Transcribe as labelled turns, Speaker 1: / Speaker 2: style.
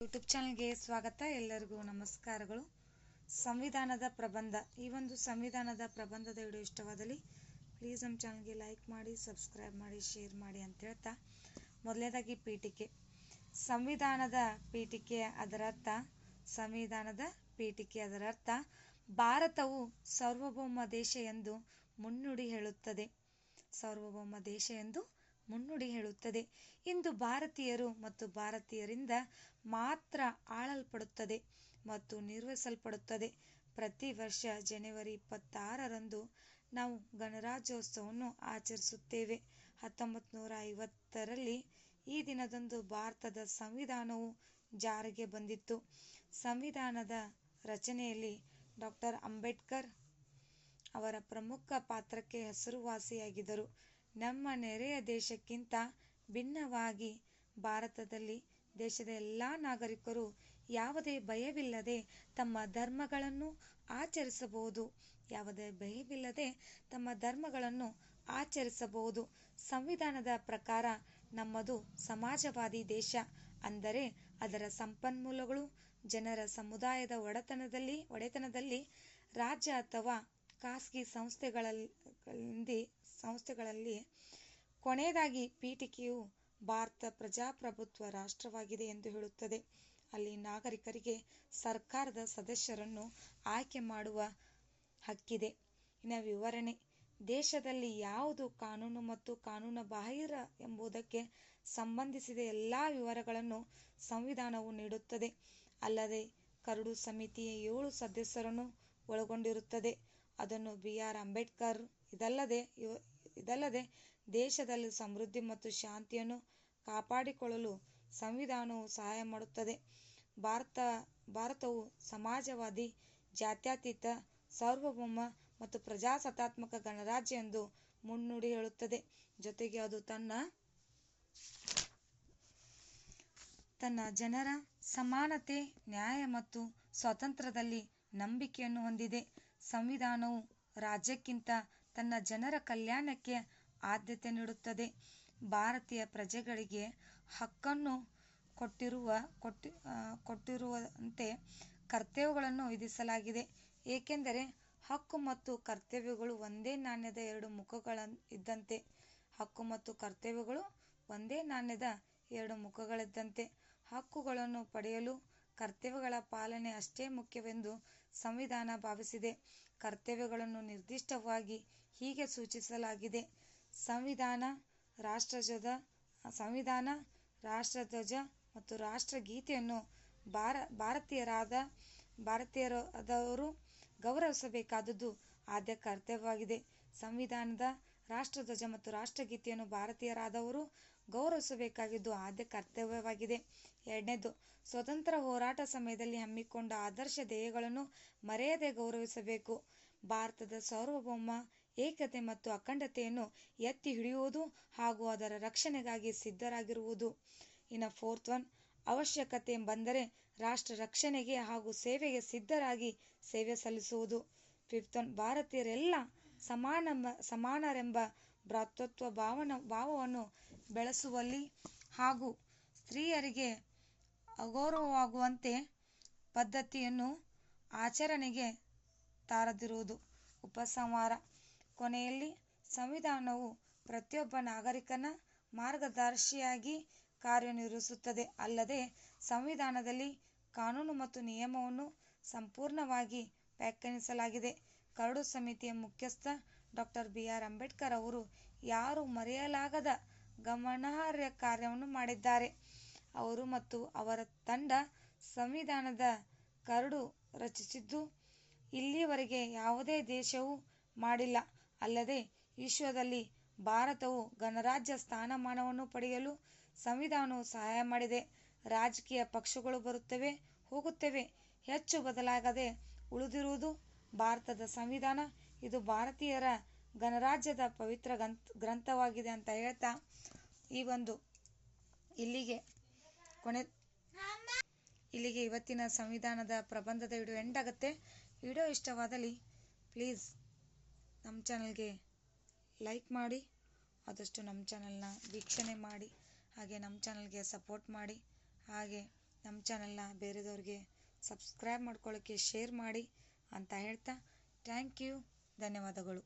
Speaker 1: YouTube ಚಾನಲ್ಗೆ ಸ್ವಾಗತ. ಎಲ್ಲರಿಗೂ ನಮಸ್ಕಾರಗಳು. ಸಂವಿಧಾನದ ಪ್ರಬಂಧ. ಈ ಒಂದು ಸಂವಿಧಾನದ ಪ್ರಬಂಧದ ವಿಡಿಯೋ ಇಷ್ಟವಾದಲ್ಲಿ ಪ್ಲೀಸ್ ನಮ್ಮ ಚಾನಲ್ಗೆ ಲೈಕ್ ಮಾಡಿ ಸಬ್ಸ್ಕ್ರೈಬ್ ಮಾಡಿ ಶೇರ್ ಮಾಡಿ ಅಂತ ಹೇಳ್ತಾ ಮೊದಲನೇದಾಗಿ ಪೀಠಿಕೆ. ಸಂವಿಧಾನದ ಪೀಠಿಕೆ ಅದರ ಅರ್ಥ. ಸಂವಿಧಾನದ ಪೀಠಿಕೆ ಅದರ ಅರ್ಥ. ಭಾರತವು ಸಾರ್ವಭೌಮ ದೇಶ ಎಂದು ಮುನ್ನುಡಿ ಹೇಳುತ್ತದೆ. ಸಾರ್ವಭೌಮ ದೇಶ ಎಂದು ಮುನ್ನುಡಿ ಹೇಳುತ್ತದೆ. ಇಂದು ಭಾರತೀಯರು ಮತ್ತು ಭಾರತೀಯರಿಂದ ಮಾತ್ರ ಆಳಲ್ಪಡುತ್ತದೆ ಮತ್ತು ನಿರ್ವಹಿಸಲ್ಪಡುತ್ತದೆ. ಪ್ರತಿ ವರ್ಷ ಜನವರಿ ಇಪ್ಪತ್ತಾರರಂದು ನಾವು ಗಣರಾಜ್ಯೋತ್ಸವವನ್ನು ಆಚರಿಸುತ್ತೇವೆ. ಹತ್ತೊಂಬತ್ತು ನೂರ ಐವತ್ತರಲ್ಲಿ ಈ ದಿನದಂದು ಭಾರತದ ಸಂವಿಧಾನವು ಜಾರಿಗೆ ಬಂದಿತ್ತು. ಸಂವಿಧಾನದ ರಚನೆಯಲ್ಲಿ ಡಾಕ್ಟರ್ ಅಂಬೇಡ್ಕರ್ ಅವರ ಪ್ರಮುಖ ಪಾತ್ರಕ್ಕೆ ಹೆಸರುವಾಸಿಯಾಗಿದ್ದರು. ನಮ್ಮ ನೆರೆಯ ದೇಶಕ್ಕಿಂತ ಭಿನ್ನವಾಗಿ ಭಾರತದಲ್ಲಿ ದೇಶದ ಎಲ್ಲ ನಾಗರಿಕರು ಯಾವುದೇ ಭಯವಿಲ್ಲದೆ ತಮ್ಮ ಧರ್ಮಗಳನ್ನು ಆಚರಿಸಬಹುದು. ಯಾವುದೇ ಭಯವಿಲ್ಲದೆ ತಮ್ಮ ಧರ್ಮಗಳನ್ನು ಆಚರಿಸಬಹುದು. ಸಂವಿಧಾನದ ಪ್ರಕಾರ ನಮ್ಮದು ಸಮಾಜವಾದಿ ದೇಶ. ಅಂದರೆ ಅದರ ಸಂಪನ್ಮೂಲಗಳು ಜನರ ಸಮುದಾಯದ ಒಡೆತನದಲ್ಲಿ ಒಡೆತನದಲ್ಲಿ ರಾಜ್ಯ ಅಥವಾ ಖಾಸಗಿ ಸಂಸ್ಥೆಗಳಲ್ಲಿ ಸಂಸ್ಥೆಗಳಲ್ಲಿ ಕೊನೆಯದಾಗಿ ಪೀಠಿಕೆಯು ಭಾರತ ಪ್ರಜಾಪ್ರಭುತ್ವ ರಾಷ್ಟ್ರವಾಗಿದೆ ಎಂದು ಹೇಳುತ್ತದೆ. ಅಲ್ಲಿ ನಾಗರಿಕರಿಗೆ ಸರ್ಕಾರದ ಸದಸ್ಯರನ್ನು ಆಯ್ಕೆ ಮಾಡುವ ಹಕ್ಕಿದೆ. ಇನ್ನು ವಿವರಣೆ, ದೇಶದಲ್ಲಿ ಯಾವುದು ಕಾನೂನು ಮತ್ತು ಕಾನೂನು ಬಾಹಿರ ಎಂಬುದಕ್ಕೆ ಸಂಬಂಧಿಸಿದ ಎಲ್ಲ ವಿವರಗಳನ್ನು ಸಂವಿಧಾನವು ನೀಡುತ್ತದೆ. ಅಲ್ಲದೆ ಕರಡು ಸಮಿತಿಯ ಏಳು ಸದಸ್ಯರನ್ನು ಒಳಗೊಂಡಿರುತ್ತದೆ. ಅದನ್ನು ಬಿ ಆರ್ ಅಂಬೇಡ್ಕರ್ ಇದಲ್ಲದೆ ಇದಲ್ಲದೆ ದೇಶದಲ್ಲಿ ಸಮೃದ್ಧಿ ಮತ್ತು ಶಾಂತಿಯನ್ನು ಕಾಪಾಡಿಕೊಳ್ಳಲು ಸಂವಿಧಾನವು ಸಹಾಯ ಮಾಡುತ್ತದೆ. ಭಾರತ, ಭಾರತವು ಸಮಾಜವಾದಿ, ಜಾತ್ಯತೀತ, ಸಾರ್ವಭೌಮ ಮತ್ತು ಪ್ರಜಾಸತ್ತಾತ್ಮಕ ಗಣರಾಜ್ಯ ಎಂದು ಮುನ್ನುಡಿ ಹೇಳುತ್ತದೆ. ಜೊತೆಗೆ ಅದು ತನ್ನ ತನ್ನ ಜನರ ಸಮಾನತೆ, ನ್ಯಾಯ ಮತ್ತು ಸ್ವಾತಂತ್ರ್ಯದಲ್ಲಿ ನಂಬಿಕೆಯನ್ನು ಹೊಂದಿದೆ. ಸಂವಿಧಾನವು ರಾಜ್ಯಕ್ಕಿಂತ ತನ್ನ ಜನರ ಕಲ್ಯಾಣಕ್ಕೆ ಆದ್ಯತೆ ನೀಡುತ್ತದೆ. ಭಾರತೀಯ ಪ್ರಜೆಗಳಿಗೆ ಹಕ್ಕನ್ನು ಕೊಟ್ಟಿರುವ ಕೊಟ್ಟಿ ಕೊಟ್ಟಿರುವಂತೆ ಕರ್ತವ್ಯಗಳನ್ನು ವಿಧಿಸಲಾಗಿದೆ. ಏಕೆಂದರೆ ಹಕ್ಕು ಮತ್ತು ಕರ್ತವ್ಯಗಳು ಒಂದೇ ನಾಣ್ಯದ ಎರಡು ಮುಖಗಳಿದ್ದಂತೆ. ಹಕ್ಕು ಮತ್ತು ಕರ್ತವ್ಯಗಳು ಒಂದೇ ನಾಣ್ಯದ ಎರಡು ಮುಖಗಳಿದ್ದಂತೆ. ಹಕ್ಕುಗಳನ್ನು ಪಡೆಯಲು ಕರ್ತವ್ಯಗಳ ಪಾಲನೆ ಅಷ್ಟೇ ಮುಖ್ಯವೆಂದು ಸಂವಿಧಾನ ಭಾವಿಸಿದೆ. ಕರ್ತವ್ಯಗಳನ್ನು ನಿರ್ದಿಷ್ಟವಾಗಿ ಹೀಗೆ ಸೂಚಿಸಲಾಗಿದೆ. ಸಂವಿಧಾನ, ರಾಷ್ಟ್ರಧ್ವಜ ಸಂವಿಧಾನ, ರಾಷ್ಟ್ರಧ್ವಜ ಮತ್ತು ರಾಷ್ಟ್ರಗೀತೆಯನ್ನು ಭಾರ, ಭಾರತೀಯರಾದ, ಭಾರತೀಯರಾದವರು ಗೌರವಿಸಬೇಕಾದದ್ದು ಆದ್ಯ ಕರ್ತವ್ಯವಾಗಿದೆ. ಸಂವಿಧಾನದ, ರಾಷ್ಟ್ರಧ್ವಜ ಮತ್ತು ರಾಷ್ಟ್ರಗೀತೆಯನ್ನು ಭಾರತೀಯರಾದವರು ಗೌರವಿಸಬೇಕಾಗಿದ್ದು ಆದ್ಯ ಕರ್ತವ್ಯವಾಗಿದೆ. ಎರಡನೇದು, ಸ್ವತಂತ್ರ ಹೋರಾಟ ಸಮಯದಲ್ಲಿ ಹಮ್ಮಿಕೊಂಡ ಆದರ್ಶ ಧ್ಯೇಯಗಳನ್ನು ಮರೆಯದೆ ಗೌರವಿಸಬೇಕು. ಭಾರತದ ಸಾರ್ವಭೌಮ ಏಕತೆ ಮತ್ತು ಅಖಂಡತೆಯನ್ನು ಎತ್ತಿ ಹಿಡಿಯುವುದು ಹಾಗೂ ಅದರ ರಕ್ಷಣೆಗಾಗಿ ಸಿದ್ಧರಾಗಿರುವುದು. ಇನ್ನು ಫೋರ್ತ್ ಒನ್, ಅವಶ್ಯಕತೆ ಬಂದರೆ ರಾಷ್ಟ್ರ ರಕ್ಷಣೆಗೆ ಹಾಗೂ ಸೇವೆಗೆ ಸಿದ್ಧರಾಗಿ ಸೇವೆ ಸಲ್ಲಿಸುವುದು. ಫಿಫ್ತ್ ಒನ್, ಭಾರತೀಯರೆಲ್ಲ ಸಮಾನ ಸಮಾನರೆಂಬ ಭ್ರಾತೃತ್ವ ಭಾವನ, ಭಾವವನ್ನು ಬೆಳೆಸುವಲ್ಲಿ ಹಾಗೂ ಸ್ತ್ರೀಯರಿಗೆ ಅಗೌರವವಾಗುವಂತೆ ಪದ್ಧತಿಯನ್ನು ಆಚರಣೆಗೆ ತಾರದಿರುವುದು ಉಪಸಂಹಾರ. ಕೊನೆಯಲ್ಲಿ ಸಂವಿಧಾನವು ಪ್ರತಿಯೊಬ್ಬ ನಾಗರಿಕನ ಮಾರ್ಗದರ್ಶಿಯಾಗಿ ಕಾರ್ಯನಿರ್ವಹಿಸುತ್ತದೆ. ಅಲ್ಲದೆ ಸಂವಿಧಾನದಲ್ಲಿ ಕಾನೂನು ಮತ್ತು ನಿಯಮವನ್ನು ಸಂಪೂರ್ಣವಾಗಿ ವ್ಯಾಖ್ಯಾನಿಸಲಾಗಿದೆ. ಕರಡು ಸಮಿತಿಯ ಮುಖ್ಯಸ್ಥ ಡಾಕ್ಟರ್ ಬಿ ಆರ್ ಅಂಬೇಡ್ಕರ್ ಅವರು, ಯಾರು ಮರೆಯಲಾಗದ ಗಮನಾರ್ಹ ಕಾರ್ಯವನ್ನು ಮಾಡಿದ್ದಾರೆ. ಅವರು ಮತ್ತು ಅವರ ತಂಡ ಸಂವಿಧಾನದ ಕರಡು ರಚಿಸಿದ್ದು, ಇಲ್ಲಿಯವರೆಗೆ ಯಾವುದೇ ದೇಶವೂ ಮಾಡಿಲ್ಲ. ಅಲ್ಲದೆ, ವಿಶ್ವದಲ್ಲಿ ಭಾರತವು ಗಣರಾಜ್ಯ ಸ್ಥಾನಮಾನವನ್ನು ಪಡೆಯಲು ಸಂವಿಧಾನವು ಸಹಾಯ ಮಾಡಿದೆ. ರಾಜಕೀಯ ಪಕ್ಷಗಳು ಬರುತ್ತವೆ, ಹೋಗುತ್ತವೆ. ಹೆಚ್ಚು ಬದಲಾಗದೆ ಉಳಿದಿರುವುದು ಭಾರತದ ಸಂವಿಧಾನ. ಇದು ಭಾರತೀಯರ ಗಣರಾಜ್ಯದ ಪವಿತ್ರ ಗ್ರಂಥ, ಗ್ರಂಥವಾಗಿದೆ ಅಂತ ಹೇಳ್ತಾ ಈ ಒಂದು ಇಲ್ಲಿಗೆ ಕೊನೆ, ಇಲ್ಲಿಗೆ ಇವತ್ತಿನ ಸಂವಿಧಾನದ ಪ್ರಬಂಧದ ವಿಡಿಯೋ ಎಂಡ್ ಆಗುತ್ತೆ. ವಿಡಿಯೋ ಇಷ್ಟವಾದಲ್ಲಿ ಪ್ಲೀಸ್ ನಮ್ಮ ಚಾನಲ್ಗೆ ಲೈಕ್ ಮಾಡಿ, ಆದಷ್ಟು ನಮ್ಮ ಚಾನಲ್ನ ವೀಕ್ಷಣೆ ಮಾಡಿ, ಹಾಗೆ ನಮ್ಮ ಚಾನಲ್ಗೆ ಸಪೋರ್ಟ್ ಮಾಡಿ, ಹಾಗೆ ನಮ್ಮ ಚಾನಲ್ನ ಬೇರೆದವ್ರಿಗೆ ಸಬ್ಸ್ಕ್ರೈಬ್ ಮಾಡ್ಕೊಳ್ಳೋಕ್ಕೆ ಶೇರ್ ಮಾಡಿ ಅಂತ ಹೇಳ್ತಾ ಥ್ಯಾಂಕ್ ಯು ಧನ್ಯವಾದಗಳು.